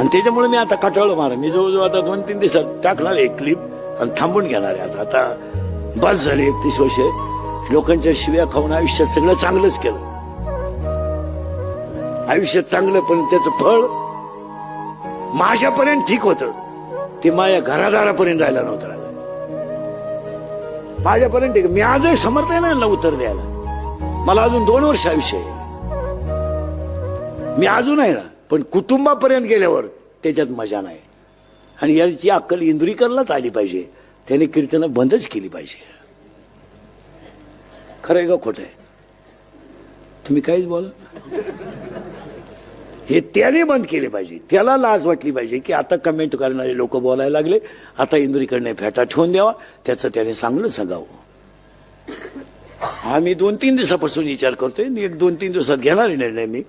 आणि त्याच्यामुळे मी आता कटाळलो मारा मी जवळजवळ आता दोन तीन दिवसात टाकणार एक क्लिप आणि थांबून घेणार आहे आता. आता बस झाली एकतीस वर्ष. लोकांच्या शिव्या खाऊन आयुष्यात सगळं चांगलंच केलं. आयुष्यात चांगलं पण त्याचं फळ माझ्यापर्यंत ठीक होतं. ते माझ्या घरादारापर्यंत राहिलं नव्हतं राहिलं. माझ्यापर्यंत ठीक. मी आजही समर्थ आहे ना उत्तर द्यायला. मला अजून दोन वर्ष आयुष्य आहे. मी अजून आहे ना पण कुटुंबापर्यंत गेल्यावर त्याच्यात मजा नाही. आणि याची अक्कल इंद्रिकरलाच आली पाहिजे. त्याने कीर्तनं बंदच केली पाहिजे. खरं आहे का खोटं आहे. तुम्ही काहीच बोल. हे त्याने बंद केले पाहिजे. त्याला लाज वाटली पाहिजे की आता कमेंट करणारे लोक बोलायला लागले. आता इंद्रिकडने फेटा ठेवून द्यावा. त्याचं त्याने चांगलं सांगावं. आम्ही दोन तीन दिवसापासून विचार करतोय. मी एक दोन तीन दिवसात घेणार निर्णय मी.